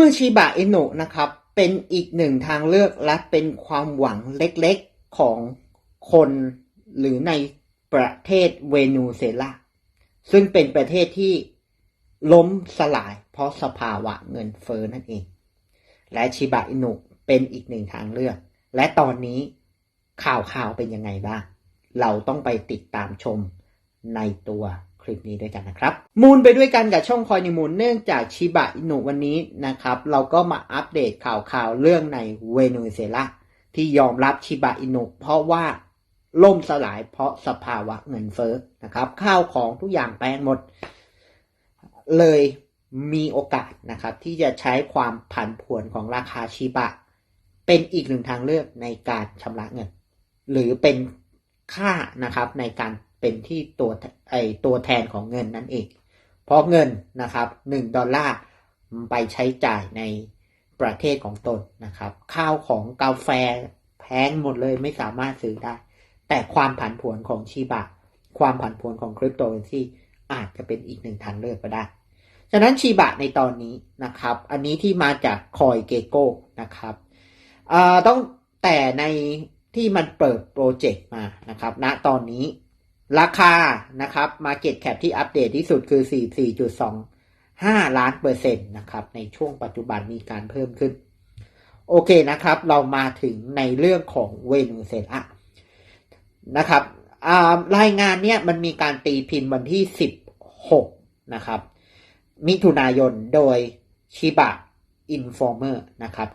เมื่อชิบะอินุนะครับ เป็นอีกหนึ่งทางเลือกและเป็นความหวังเล็กๆของคนหรือในประเทศเวเนูเซลาซึ่งเป็นประเทศที่ล้มสลายเพราะสภาวะเงินเฟ้อนั่นเอง และชิบะอินุเป็นอีกหนึ่งทางเลือก และตอนนี้ข่าวข่าวเป็นยังไงบ้าง เราต้องไปติดตามชมในตัว ลิปนี้ด้วยกันนะครับ มูลไปด้วยกันกับช่องคอยนิมูลเนื่องจากชิบะอินุวันนี้นะครับ เราก็มาอัปเดตข่าวข่าวเรื่องในเวเนซุเอลาที่ยอมรับชิบะอินุเพราะว่าล่มสลายเพราะสภาวะเงินเฟ้อนะครับ ข้าวของทุกอย่างแพงหมด เลยมีโอกาสนะครับ ที่จะใช้ความผันผวนของราคาชิบะ เป็นอีกหนึ่งทางเลือกในการชำระเงิน หรือเป็นค่านะครับในการ เป็นที่ตัวไอตัวแทนของเงินนั่นเอง เพราะเงินนะครับหนึ่งดอลลาร์ไปใช้จ่ายในประเทศของตนนะครับ ข้าวของกาแฟแพงหมดเลยไม่สามารถซื้อได้ แต่ความผันผวนของชีบะ ความผันผวนของคริปโตเคอเรนซีอาจจะเป็นอีกหนึ่งทางเลือกก็ได้ ฉะนั้นชีบะในตอนนี้นะครับ อันนี้ที่มาจากคอยเกโก้นะครับต้องแต่ในที่มันเปิดโปรเจกต์มานะครับณตอนนี้ ราคานะครับ Market Cap ที่อัปเดตที่สุดคือ 44.25 ล้านเปอร์เซ็นต์นะครับ ในช่วงปัจจุบันมีการเพิ่มขึ้น โอเคนะครับ เรามาถึงในเรื่องของเวเนซุเอลานะครับรายงานเนี้ยมันมีการตีพิมพ์วันที่ 16 นะครับ มิถุนายนโดยชิบะอินฟอร์เมอร์นะครับ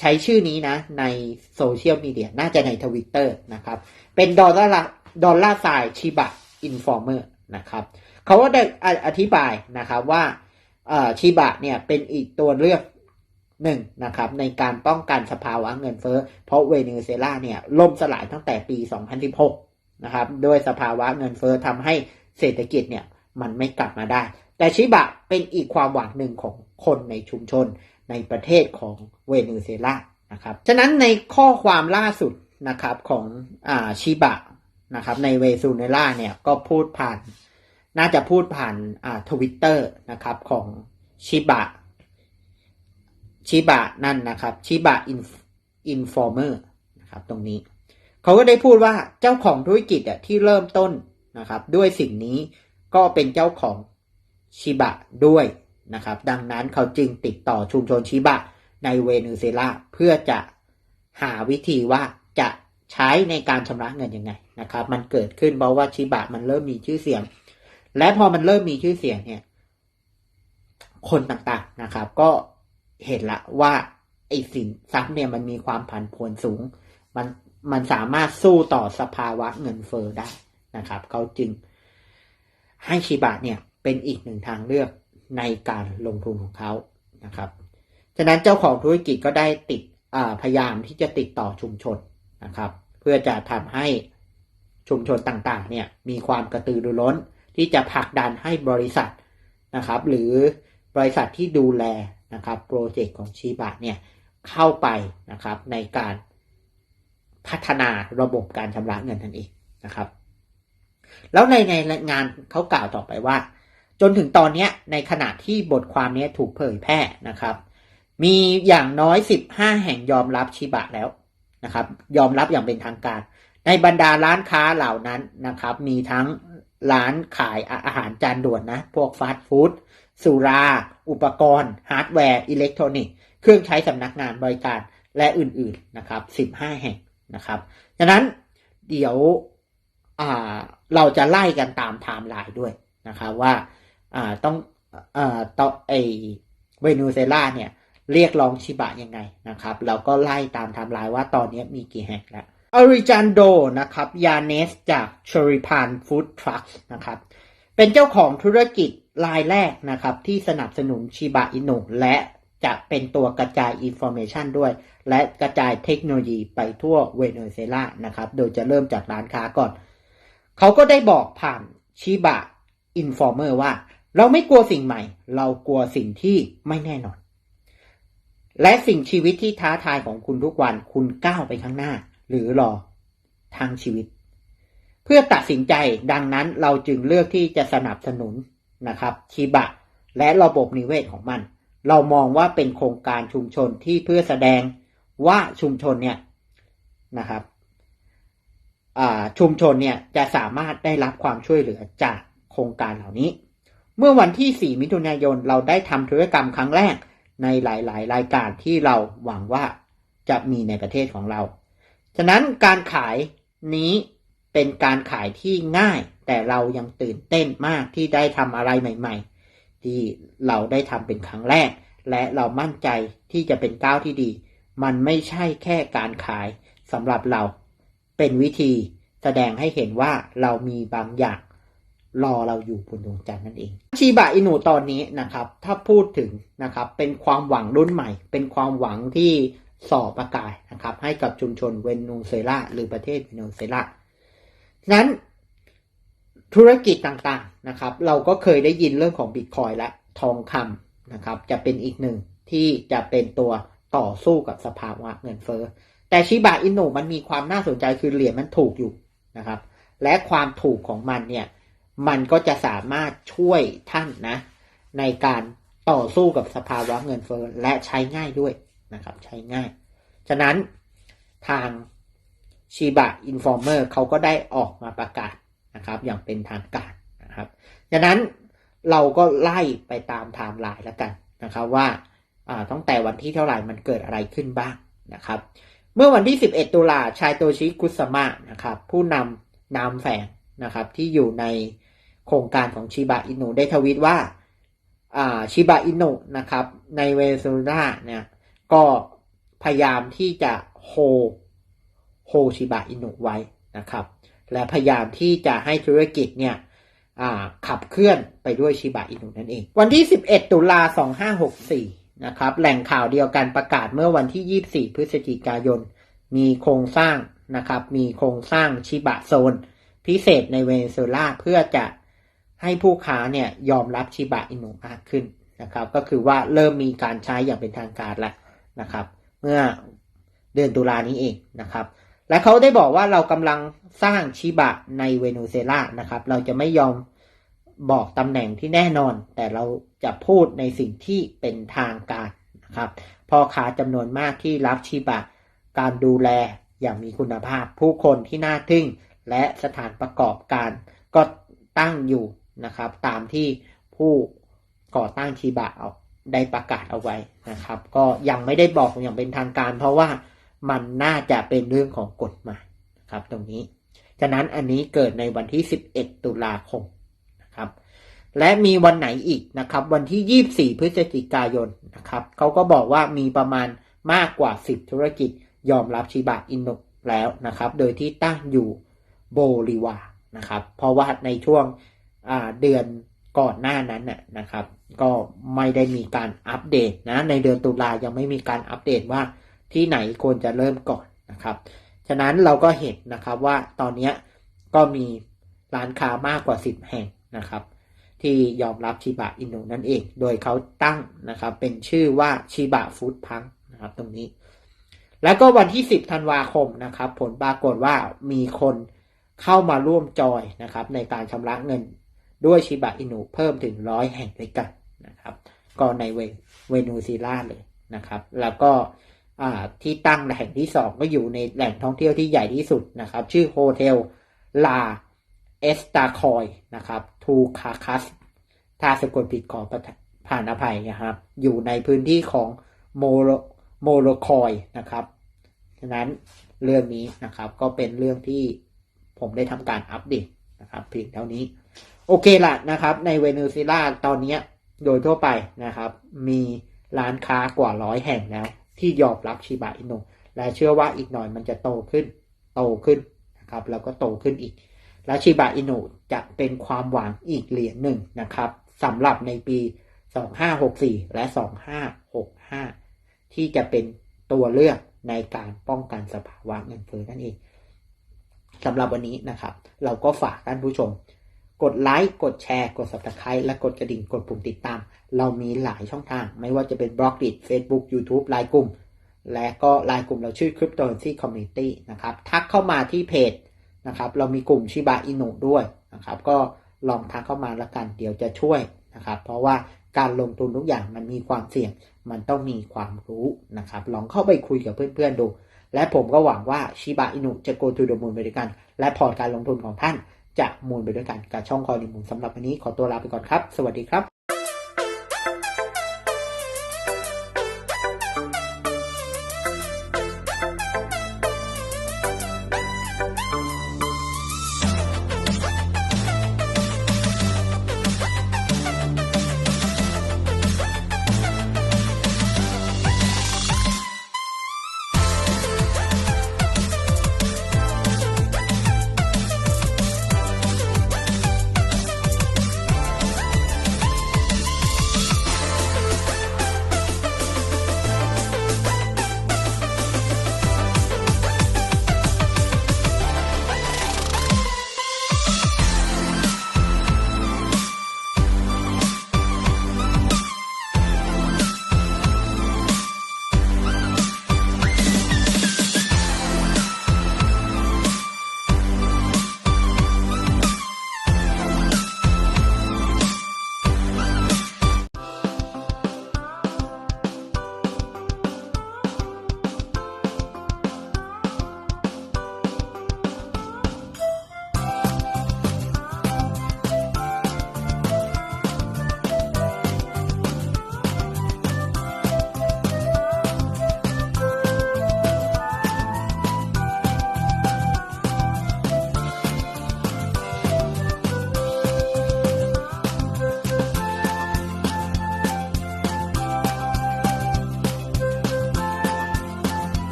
ใช้ชื่อนี้นะในโซเชียลมีเดียน่าจะในทวิตเตอร์นะครับ เป็นดอลลาร์ ดอลลาร์ไซชิบะอินฟอร์เมอร์นะครับเขาก็ได้อธิบายนะครับว่าชิบะเนี่ยเป็นอีกตัวเลือกหนึ่งนะครับในการป้องกันสภาวะเงินเฟ้อ เพราะเวเนซุเอลาเนี่ยล่มสลายตั้งแต่ปี 2016 นะครับโดยสภาวะเงินเฟ้อทำให้เศรษฐกิจเนี่ยมันไม่กลับมาได้ แต่ชิบะเป็นอีกความหวังหนึ่งของคนในชุมชนในประเทศของเวเนซุเอลานะครับฉะนั้นในข้อความล่าสุดนะครับของอชิบะ นะครับ ในเวซูเนล่าเนี่ยก็พูดผ่าน น่าจะพูดผ่านอ่าทวิตเตอร์นะครับของชิบะชิบะนั่นนะครับชิบะอินอินฟอร์เมอร์นะครับตรงนี้ เขาก็ได้พูดว่าเจ้าของธุรกิจอะที่เริ่มต้นนะครับ ด้วยสิ่งนี้ก็เป็นเจ้าของชิบะด้วยนะครับ ดังนั้นเขาจึงติดต่อชุมชนชิบะในเวเนซุเอลาเพื่อจะหาวิธีว่าจะ ใช้ในการชำระเงินยังไงนะครับ มันเกิดขึ้นเพราะว่าชิบะมันเริ่มมีชื่อเสียง และพอมันเริ่มมีชื่อเสียงเนี่ย คนต่างๆนะครับ ก็เห็นละว่าไอ้สินทรัพย์เนี่ยมันมีความผันผวนสูง มันมันสามารถสู้ต่อสภาวะเงินเฟอ้อได้นะครับเขาจึงให้ชิบะเนี่ยเป็นอีกหนึ่งทางเลือกในการลงทุนของเขานะครับ ฉะนั้นเจ้าของธุรกิจก็ได้ติดพยายามที่จะติดต่อชุมชน นะครับ เพื่อจะทำให้ชุมชนต่างๆเนี่ยมีความกระตือรือร้น ที่จะผลักดันให้บริษัทนะครับ หรือบริษัทที่ดูแลนะครับโปรเจกต์ของชีบะเนี่ยเข้าไปนะครับในการพัฒนาระบบการชำระเงินนั่นเองนะครับ แล้วในในงานเขากล่าวต่อไปว่า จนถึงตอนนี้ในขณะที่บทความนี้ถูกเผยแพร่นะครับ มีอย่างน้อย 15 แห่งยอมรับชิบะแล้ว นะครับ ยอมรับอย่างเป็นทางการ ในบรรดาร้านค้าเหล่านั้นนะครับ มีทั้งร้านขายอาหารจานด่วนนะ พวกฟาสต์ฟู้ดสุรา อุปกรณ์ ฮาร์ดแวร์ อิเล็กทรอนิกส์ เครื่องใช้สำนักงานบริการ และอื่นๆ นะครับ 15 แห่งนะครับฉะนั้นเดี๋ยวเราจะไล่กันตามไทม์ไลน์ด้วยนะครับว่าต้องต่อไอเวนูเซล่าเนี่ย เรียกร้องชิบะยังไงนะครับเราก็ไล่ตามไทม์ไลน์ว่าตอนนี้มีกี่แห่งแล้วอริจันโดนะครับยาเนสจากชริพานฟู้ดทรัคนะครับเป็นเจ้าของธุรกิจรายแรกนะครับ ที่สนับสนุนชิบะอินุและจะเป็นตัวกระจายอินโฟเมชันด้วย และกระจายเทคโนโลยีไปทั่วเวเนซุเอลานะครับ โดยจะเริ่มจากร้านค้าก่อน เขาก็ได้บอกผ่านชิบะอินฟอร์เมอร์ว่า เราไม่กลัวสิ่งใหม่ เรากลัวสิ่งที่ไม่แน่นอน และสิ่งชีวิตที่ท้าทายของคุณทุกวันคุณก้าวไปข้างหน้า หรือรอทางชีวิต เพื่อตัดสินใจดังนั้นเราจึงเลือกที่จะสนับสนุนนะครับชีบะ และระบบนิเวศของมัน เรามองว่าเป็นโครงการชุมชนที่เพื่อแสดงว่าชุมชนเนี่ยนะครับอ่าชุมชนเนี่ยจะสามารถได้รับความช่วยเหลือจากโครงการเหล่านี้ เมื่อวันที่ 4 มิถุนายนเราได้ทำธุรกรรมครั้งแรก ในหลาย ๆ รายการที่เราหวังว่าจะมีในประเทศของเรา ฉะนั้นการขายนี้เป็นการขายที่ง่าย แต่เรายังตื่นเต้นมากที่ได้ทำอะไรใหม่ ๆ ที่เราได้ทำเป็นครั้งแรก และเรามั่นใจที่จะเป็นก้าวที่ดี มันไม่ใช่แค่การขายสำหรับเรา เป็นวิธีแสดงให้เห็นว่าเรามีบางอย่าง รอเราอยู่บนดวงจันทร์นั่นเองชีบะอินุตอนนี้นะครับ ถ้าพูดถึงนะครับเป็นความหวังรุ่นใหม่ เป็นความหวังที่ส่อประกายนะครับ ให้กับชุมชนเวนซุเอลาหรือประเทศเวนซุเอลานั้นธุรกิจต่างๆนะครับ เราก็เคยได้ยินเรื่องของบิตคอยและทองคำนะครับ จะเป็นอีกหนึ่งที่จะเป็นตัวต่อสู้กับสภาวะเงินเฟ้อแต่ชิบะอินุมันมีความน่าสนใจคือเหรียญมันถูกอยู่นะครับ และความถูกของมันเนี่ย มันก็จะสามารถช่วยท่านนะ ในการต่อสู้กับสภาวะเงินเฟ้อและใช้ง่ายด้วยนะครับ ใช้ง่าย ฉะนั้นทางชิบะอินฟอร์เมอร์เขาก็ได้ออกมาประกาศนะครับ อย่างเป็นทางการนะครับฉะนั้นเราก็ไล่ไปตามไทม์ไลน์แล้วกันนะครับว่าตั้งแต่วันที่เท่าไหร่มันเกิดอะไรขึ้นบ้างนะครับ เมื่อวันที่ 11 ตุลาชายโตชิคุสมะนะครับ ผู้นำนามแฝงนะครับที่อยู่ใน โครงการของชิบะอินุได้ทวิตว่าชิบะอินุนะครับ ในเวเนซุเอลาเนี่ยก็พยายามที่จะโฮโฮชิบะอินุไว้นะครับ และพยายามที่จะให้ธุรกิจเนี่ยขับเคลื่อนไปด้วยชิบะอินุนั่นเอง วันที่ 11 ตุลา 2564 นะครับ แหล่งข่าวเดียวกันประกาศเมื่อวันที่ 24 พฤศจิกายน มีโครงสร้างนะครับ มีโครงสร้างชิบะโซน พิเศษในเวเนซุเอลาเพื่อจะ ให้ผู้ค้าเนี่ยยอมรับชิบะอินุมากขึ้นนะครับ ก็คือว่าเริ่มมีการใช้อย่างเป็นทางการแล้วนะครับ เมื่อเดือนตุลานี้เองนะครับ และเขาได้บอกว่าเรากำลังสร้างชิบะในเวเนซุเอลานะครับ เราจะไม่ยอมบอกตำแหน่งที่แน่นอน แต่เราจะพูดในสิ่งที่เป็นทางการนะครับพ่อค้าจำนวนมากที่รับชิบะ การดูแลอย่างมีคุณภาพ ผู้คนที่น่าทึ่งและสถานประกอบการก็ตั้งอยู่ นะครับ ตามที่ผู้ก่อตั้งชิบะเอาได้ประกาศเอาไว้นะครับ ก็ยังไม่ได้บอกอย่างเป็นทางการ เพราะว่ามันน่าจะเป็นเรื่องของกฎหมายนะครับตรงนี้ ฉะนั้นอันนี้เกิดในวันที่ 11 ตุลาคมนะครับ และมีวันไหนอีกนะครับ วันที่ 24 พฤศจิกายนนะครับเขาก็บอกว่ามีประมาณมากกว่า 10 ธุรกิจยอมรับชิบะอินุแล้วนะครับ โดยที่ตั้งอยู่โบลิวานะครับ เพราะว่าในช่วง เดือนก่อนหน้านั้นนะครับ ก็ไม่ได้มีการอัปเดตนะในเดือนตุลายังไม่มีการอัปเดตว่าที่ไหนควรจะเริ่มก่อนนะครับ ฉะนั้นเราก็เห็นนะครับว่าตอนนี้ก็มีร้านค้ามากกว่า 10 แห่งนะครับ ที่ยอมรับชิบะอินุนั่นเอง โดยเขาตั้งนะครับเป็นชื่อว่าชิบะฟู้ดพังนะครับตรงนี้ แล้วก็วันที่ 10 ธันวาคมนะครับ ผลปรากฏว่ามีคนเข้ามาร่วมจอยนะครับในการชำระเงิน ด้วยชิบะอินุเพิ่มถึงร้อยแห่งด้วยกันนะครับ ก็ในเวเวนูซิล่าเลยนะครับ แล้วก็ที่ตั้งแห่งที่สองก็อยู่ในแหล่งท่องเที่ยวที่ใหญ่ที่สุดนะครับ ชื่อโฮเทลลาเอสตาคอยนะครับทูคาคัสถ้าสะกดผิดขอผ่านอภัยนะครับ อยู่ในพื้นที่ของโมโลโมโลคอยนะครับฉะนั้นเรื่องนี้นะครับก็เป็นเรื่องที่ผมได้ทำการอัปเดตนะครับเพียงเท่านี้ โอเคละนะครับ ในเวเนซุเอลาตอนนี้โดยทั่วไปนะครับ มีร้านค้ากว่าร้อยแห่งแล้ว ที่ยอมรับชิบะอินุและเชื่อว่าอีกหน่อยมันจะโตขึ้น โตขึ้นนะครับ แล้วก็โตขึ้นอีก และชิบะอินุจะเป็นความหวังอีกเหรียญหนึ่งนะครับสำหรับในปี 2564 และ 2565 ที่จะเป็นตัวเลือกในการป้องกันสภาวะเงินเฟ้อนั่นเองสำหรับวันนี้นะครับ เราก็ฝากท่านผู้ชม กดไลค์กดแชร์ กด subscribe และกดกระดิ่งกดปุ่มติดตาม เรามีหลายช่องทาง ไม่ว่าจะเป็นบล็อกดิจ Facebook YouTube ไลน์กลุ่ม และก็ไลน์กลุ่มเราชื่อ Cryptocurrency Community นะครับ ทักเข้ามาที่เพจนะครับ เรามีกลุ่มชิบะอินุด้วยนะครับ ก็ลองทักเข้ามาละกัน เดี๋ยวจะช่วยนะครับ เพราะว่าการลงทุนทุกอย่างมันมีความเสี่ยง มันต้องมีความรู้นะครับ ลองเข้าไปคุยกับเพื่อนๆดู และผมก็หวังว่าชิบะอินุจะโกทูดมูลบริการและพอร์ตการลงทุนของท่าน จะมูลไปด้วยกันกับช่องคอยดูมุลสำหรับวันนี้ขอตัวลาไปก่อนครับ สวัสดีครับ